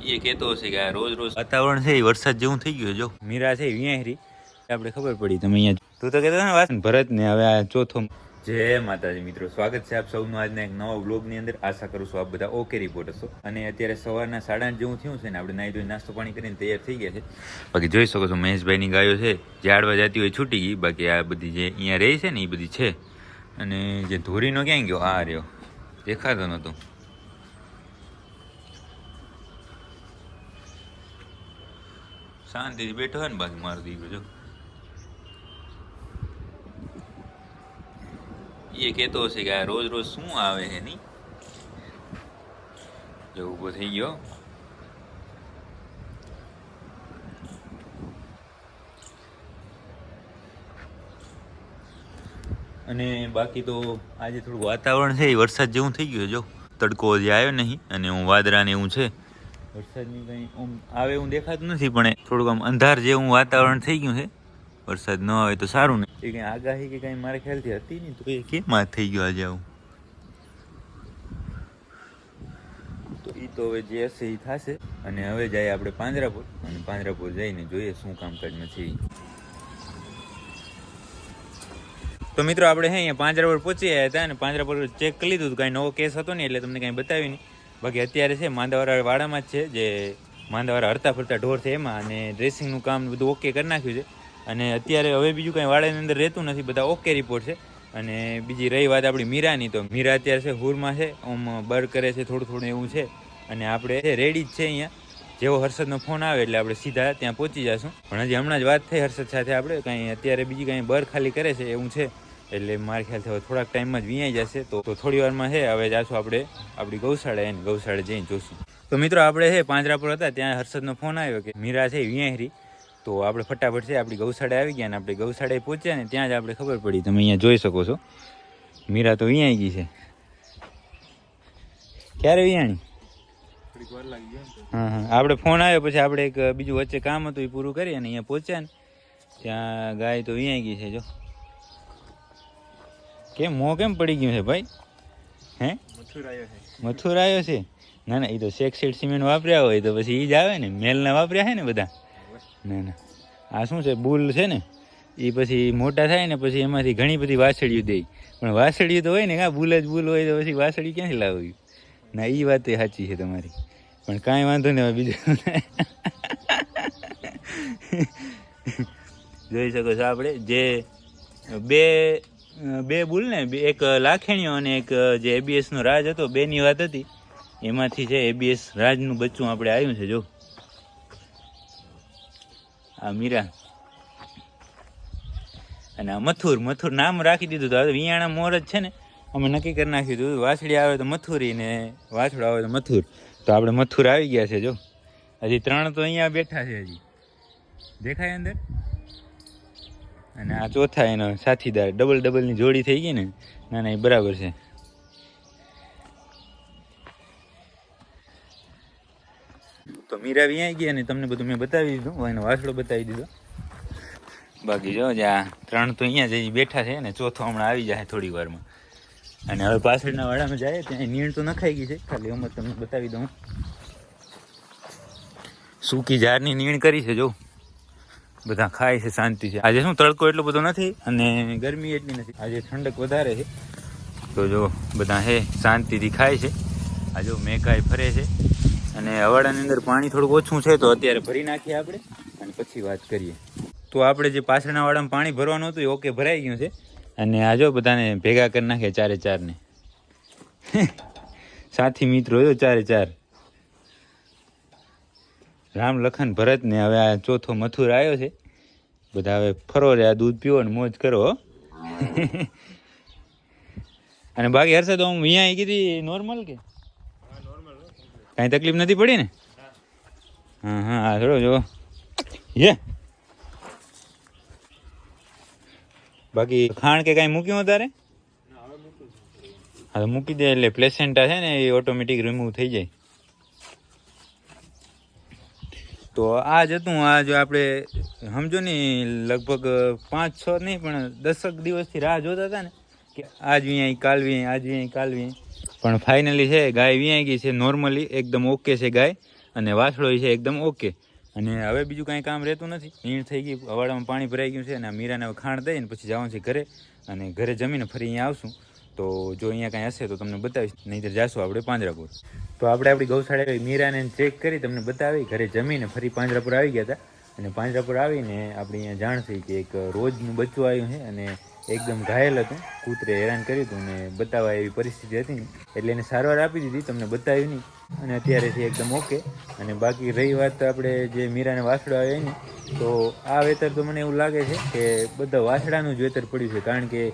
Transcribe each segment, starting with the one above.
એ કહેતો હશે કે આ રોજ રોજ વાતાવરણ છે એ વરસાદ જેવું થઈ ગયું જો. મીરા છે વિયાહરી આપણે ખબર પડી તમે અહીંયા તું તો કહેતો ને વાત ભરત ને હવે આ ચોથો જય માતાજી મિત્રો સ્વાગત છે આપ સૌનું આજના એક નવા વ્લોગની અંદર. આશા કરું છું આપ બધા ઓકે રિપોર્ટ હશો. અને અત્યારે સવારના સાડા આઠ જેવું થયું છે ને આપણે નાહી ધોઈ નાસ્તો પાણી કરીને તૈયાર થઈ ગયા છે. બાકી જોઈ શકો છો મહેશભાઈની ગાયો છે જે આડવા જતી હોય છૂટી ગઈ. બાકી આ બધી જે અહીંયા રહી છે ને એ બધી છે. અને જે ધોરીનો ક્યાં ગયો? આ રહ્યો. દેખાતો નહોતો શાંતિથી બેઠો હોય ને બાકી મારો દીકરો, જો. એ કહેતો હશે કે આ રોજ રોજ શું આવે છે નહીં જો ઊભો થઈ ગયો. અને બાકી તો આજે થોડું વાતાવરણ છે, એ વરસાદ જેવું થઈ ગયું જો. તડકો હજી આવ્યો નહીં, અને હું વાદરાને એવું છે. વરસાદની કંઈ આમ આવે એવું દેખાતું નથી, પણ થોડુંક આમ અંધાર જેવું વાતાવરણ થઈ ગયું છે. વરસાદ ન આવે તો સારું ને. એ કંઈ આગાહી કે કંઈ મારા ખ્યાલથી હતી નહીં. તો એ કેમ આ થઈ ગયો આજે આવું? તો એ તો હવે જે હશે એ થશે. અને હવે જાય આપણે પાંજરાપુર અને પાંજરાપુર જઈને જોઈએ શું કામકાજમાં છે તો મિત્રો, આપણે હે અહીંયા પાંજરાપુર પહોંચી ગયા હતા અને પાંજરાપુર ચેક કરી લીધું. કાંઈ નવો કેસ હતો નહીં, એટલે તમને કાંઈ બતાવી નહીં. બાકી અત્યારે છે માંદાવાળા વાડામાં જ છે, જે માંદાવાળા હરતા ફરતા ઢોર છે એમાં, અને ડ્રેસિંગનું કામ બધું ઓકે કરી નાખ્યું છે. અને અત્યારે હવે બીજું કાંઈ વાડાની અંદર રહેતું નથી, બધા ઓકે રિપોર્ટ છે. અને બીજી રહી વાત આપણી મીરાની, તો મીરા અત્યારે છે, હુરમાં છે, આમ બર કરે છે, થોડું થોડું એવું છે. અને આપણે રેડી જ છે અહીંયા. જેવો હર્ષદનો ફોન આવે એટલે આપણે સીધા ત્યાં પહોંચી જશું. પણ હજી હમણાં જ વાત થઈ હર્ષદ સાથે આપણે, કાંઈ અત્યારે બીજી કાંઈ બર ખાલી કરે છે, એવું છે. એટલે મારા ખ્યાલથી હવે થોડાક ટાઈમમાં જ વિયાઈ જશે. તો તો થોડી વારમાં છે હવે જાશું આપણે આપણી ગૌશાળા એને ગૌશાળા જઈને જોશું. તો મિત્રો આપણે છે પાંજરાપુર હતા ત્યાં હર્ષદનો ફોન આવ્યો કે મીરા છે વિયાહરી તો આપણે ફટાફટ છે આપણી ગૌશાળા આવી ગયા અને આપણે ગૌશાળાએ પહોંચ્યા ને ત્યાં જ આપણે ખબર પડી. તમે અહીંયા જોઈ શકો છો. મીરા તો વિયાઈ ગઈ છે. ક્યારે વિયાણી? હા હા. આપણે ફોન આવ્યો પછી આપણે એક બીજું વચ્ચે કામ હતું એ પૂરું કરી અને અહીંયા પહોંચ્યા ને. ત્યાં ગાય તો વિયાઈ ગઈ છે જો. કેમ મો કેમ પડી ગયું છે ભાઈ? હે? મથુર આવ્યો છે? ના ના એ તો સેક્સેડ સિમેન્ટ વાપર્યા હોય તો પછી એ જ આવે ને. મેલના વાપર્યા છે ને બધા? ના ના. આ શું છે બુલ છે ને? એ પછી મોટા થાય ને પછી એમાંથી ઘણી બધી વાસળીઓ દે. પણ વાસળીઓ તો હોય ને કાં બુલ જ બુલ હોય તો પછી વાસળી ક્યાંથી લાવવી? ના એ વાત એ સાચી છે તમારી. પણ કાંઈ વાંધો નહીં બીજું જોઈ શકો છો આપણે જે બે બે બુલ ને એક લાખેણીઓ અને એક જે એબીએસ નો રાજ હતો, બેની વાત હતી. એમાંથી છે એબીએસ રાજનું બચ્ચું આપણે આવ્યું છે, જો. આ મીરા. અને આ મથુર મથુર નામ રાખી દીધું હતું વિયાણા મોર જ છે ને. અમે નક્કી કરી નાખ્યું હતું વાછડી આવે તો મથુરી ને વાછડો આવે તો મથુર. તો આપણે મથુર આવી ગયા છે, જો. હજી ત્રણ તો અહીંયા બેઠા છે હજી. દેખાય અંદર? અને આ ચોથા એનો સાથીદાર ડબલ ડબલની જોડી થઈ ગઈ ને, ના ના, એ બરાબર છે. તો મીરા વ્યાઈ ગયા ને, તમને બધું મેં બતાવી દીધું એનો વાસડો બતાવી દીધો. બાકી જો આ ત્રણ તો અહીંયા જઈ બેઠા છે ને, ચોથો હમણાં આવી જાય થોડી વારમાં. અને હવે પાછળના વાડામાં જાય, ત્યાં નીણ તો નખાઈ ગઈ છે, ખાલી હું તમને બતાવી દઉં સૂકી ઝાડની નીણ કરી છે, જો. બધા ખાય છે, શાંતિ છે. આજે શું તડકો એટલો બધો નથી અને ગરમી એટલી નથી. આજે ઠંડક વધારે છે. તો જો બધા હે, શાંતિથી ખાય છે. આ જો મેકાય ફરે છે. અને હવાડાની અંદર પાણી થોડુંક ઓછું છે, તો અત્યારે ભરી નાખીએ આપણે અને પછી વાત કરીએ. તો આપણે જે પાછળના વાડામાં પાણી ભરવાનું હતું એ ઓકે ભરાઈ ગયું છે. અને આ જો બધાને ભેગા કરી નાખે ચારે ચારને. સાથી મિત્રો, જો ચારે ચાર. રામ લખન ભરત ને હવે આ ચોથો મથુર આવ્યો છે. બધા હવે ફરો રહ્યા દૂધ પીવો ને મોજ કરો. અને બાકી હર્ષદ હું અહીંયા કીધી નોર્મલ કે? કાંઈ તકલીફ નથી પડી ને? હા હા થોડો જો યે. બાકી ખાણ કે કાંઈ મૂક્યું તારે હા તો મૂકી દે એટલે પ્લેસેન્ટા છે ને એ ઓટોમેટિક રિમૂવ થઈ જાય. તો આ જ હતું. આ જો આપણે સમજો ને, લગભગ પાંચ, છ નહીં, પણ દસક દિવસથી રાહ જોતા હતા ને, કે આજ વ્યાય કાલ વ્યાય આજ વ્યાય કાલ વ્યાય પણ ફાઇનલી છે, ગાય વ્યાય ગઈ છે. નોર્મલી એકદમ ઓકે છે ગાય, અને વાસળો છે એકદમ ઓકે અને હવે બીજું કાંઈ કામ રહેતું નથી. ઈણ થઈ ગઈ, હવાડામાં પાણી ભરાઈ ગયું છે, અને મીરાને ખાણ દઈને પછી જવાનું છે ઘરે. અને ઘરે જમીને ફરી અહીંયા આવશું. તો જો અહીંયા કાંઈ હશે તો તમને બતાવીશ. નહીંતર જાશું આપણે પાંજરાપુર. તો આપણે આપણી ગૌશાળા મીરાને ચેક કરી તમને બતાવી. ઘરે જમીને ફરી પાંજરાપુર આવી ગયા હતા. અને પાંજરાપુર આવીને આપણે અહીંયા જાણ થઈ કે એક રોજનું બચ્ચું આવ્યું છે અને એકદમ ઘાયલ હતું. કૂતરે હેરાન કર્યું હતું અને બતાવવા એવી પરિસ્થિતિ હતી. ને એટલે એને સારવાર આપી દીધી. તમને બતાવ્યું નહીં. અને અત્યારેથી એકદમ ઓકે. અને બાકી રહી વાત આપણે જે મીરાને વાસડો આવ્યો એની. તો આ વેતર તો મને એવું લાગે છે કે બધા વાસડાનું જ વેતર પડ્યું છે. કારણ કે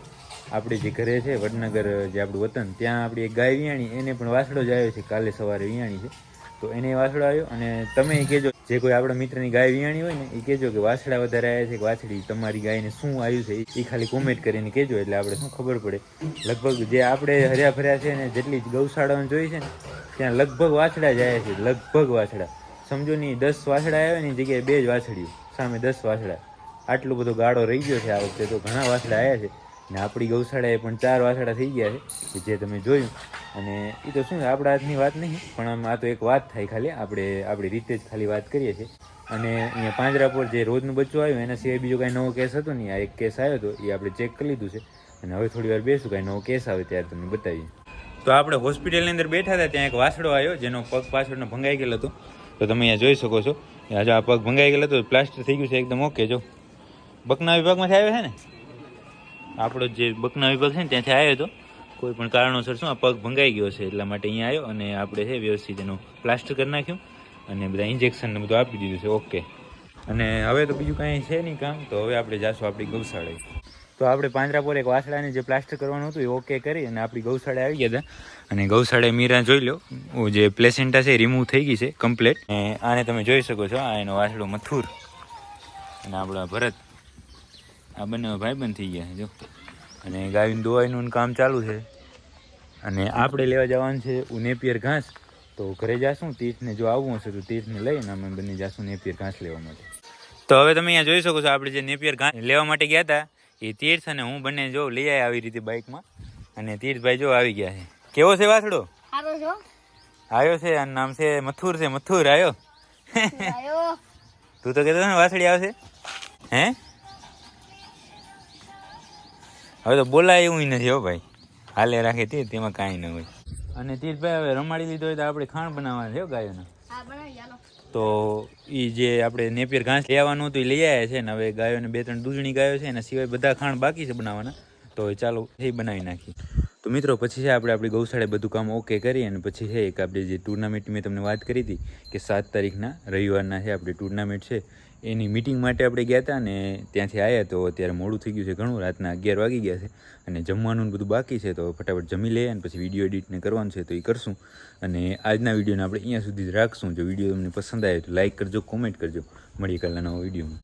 આપણે જે ઘરે છે, વડનગર, જે આપણું વતન, ત્યાં આપણી એક ગાય વિયાણી, એને પણ વાસડો જ આવ્યો છે, કાલે સવારે વિયાણી છે. તો એને વાસડો આવ્યો અને તમે કહેજો, જે કોઈ આપણા મિત્રની ગાય વિયાણી હોય ને, એ કહેજો કે વાસડા વધારે આવ્યા છે, કે વાછડી તમારી ગાયને શું આવ્યું છે, એ ખાલી કોમેન્ટ કરીને કહેજો, એટલે આપણે શું ખબર પડે. લગભગ જે આપણે હર્યા ફર્યા છે ને, જેટલી ગૌશાળાઓ જોઈ છે ને, ત્યાં લગભગ વાછડા જ આવ્યા છે, લગભગ વાછડા. સમજો નહીં દસ વાછડા આવ્યા ને જગ્યાએ બે જ વાછડીઓ, સામે દસ વાછડા. આટલો બધો ગાળો રહી ગયો છે આ વખતે, તો ઘણા વાછડા આવ્યા છે. ને આપણી ગૌશાળાએ પણ ચાર વાછડા થઈ ગયા છે જે તમે જોયું. અને એ તો શું, આપણા હાથની વાત નહીં, પણ આમ આ તો એક વાત થાય ખાલી, આપણે આપણી રીતે જ ખાલી વાત કરીએ છીએ. અને અહીંયા પાંજરાપોર જે રોજનું બચ્ચું આવ્યું, એના સિવાય બીજો કાંઈ નવો કેસ હતો નહીં, આ એક કેસ આવ્યો હતો એ આપણે ચેક કરી લીધું છે. અને હવે થોડી વાર બેસું, કાંઈ નવો કેસ આવે ત્યારે તમને બતાવીએ. તો આપણે હોસ્પિટલની અંદર બેઠા હતા, ત્યાં એક વાસડો આવ્યો, જેનો પગ પાછળનો ભંગાઈ ગયેલો હતો. તો તમે અહીંયા જોઈ શકો છો હજુ આ પગ ભંગાઈ ગયેલો હતો પ્લાસ્ટર થઈ ગયું છે, એકદમ ઓકે, જો. બકના વિભાગમાંથી આવ્યો છે ને? આપણો જે બકના વિભાગ છે ને, ત્યાંથી આવ્યો હતો. કોઈ પણ કારણોસર શું, આ પગ ભંગાઈ ગયો છે, એટલા માટે અહીંયા આવ્યો અને આપણે છે, વ્યવસ્થિત એનું પ્લાસ્ટર કરી નાખ્યું અને બધા ઇન્જેક્શન ને બધું આપી દીધું છે ઓકે અને હવે તો બીજું કાંઈ છે નહીં કામ, તો હવે આપણે જાશું આપણી ગૌશાળાએ તો આપણે પાંજરાપોર એક વાસડાને જે પ્લાસ્ટર કરવાનું હતું એ ઓકે કરી અને આપણી ગૌશાળાએ આવી ગયા હતા. અને ગૌશાળાએ મીરા જોઈ લો જે પ્લેસેન્ટા છે રિમૂવ થઈ ગઈ છે કમ્પ્લેટ આને તમે જોઈ શકો છો, આ એનો વાસડો મથુર. અને આપણા ભરત આ બંને ભાઈબંધ થઈ ગયા છે જો. અને ગાયનું દોવાઈનું કામ ચાલુ છે. અને આપણે લેવા જવાનું છે નેપિયર ઘાસ. તો ઘરે જાશું તીર્થને જો આવવું હશે તો તીર્થને લઈને અમે બંને જાશું નેપિયર ઘાસ લેવા માટે. તો હવે તમે અહીંયા જોઈ શકો છો આપણે જે નેપિયર ઘાસ લેવા માટે ગયા હતા એ તીર્થ અને હું બંને જો લઈ આવ્યા આવી રીતે બાઇકમાં. અને તીર્થભાઈ જો આવી ગયા છે. કેવો છે વાસડો? આવ્યો છે અને નામ છે મથુર છે મથુર આવ્યો? તું તો કહેતો ને વાસળી આવશે. હે? હવે તો બોલાય એવું નથી હો ભાઈ. હાલે રાખે તે તેમાં કાંઈ ન હોય. અને તીર્થભાઈ હવે રમાડી લીધો હોય તો આપણે ખાણ બનાવવાનું છે હો ગાયોના. તો એ જે આપણે નેપિયર ઘાસ લેવાનું હતું એ લઈ આવ્યા છે ને હવે ગાયોને બે ત્રણ દૂધણી ગાયો છે એના સિવાય બધા ખાણ બાકી છે બનાવવાના. તો ચાલો એ બનાવી નાખીએ. તો મિત્રો પછી છે આપણે આપણી ગૌશાળાએ બધું કામ ઓકે કરી અને પછી છે એક આપણે જે ટુર્નામેન્ટ મેં તમને વાત કરી હતી કે સાત તારીખના રવિવારના છે આપણે ટુર્નામેન્ટ છે. એની મિટિંગ માટે આપણે ગયા હતા અને ત્યાંથી આવ્યા તો અત્યારે મોડું થઈ ગયું છે ઘણું, રાતના અગિયાર વાગી ગયા છે અને જમવાનું ને બધું બાકી છે તો ફટાફટ જમી લઈએ અને પછી વીડિયો એડિટને કરવાનું છે તો એ કરશું. અને આજના વિડીયોને આપણે અહીંયા સુધી જ રાખશું. જો વીડિયો તમને પસંદ આવે તો લાઇક કરજો કોમેન્ટ કરજો. મળીએ કાલના નવો વિડીયોમાં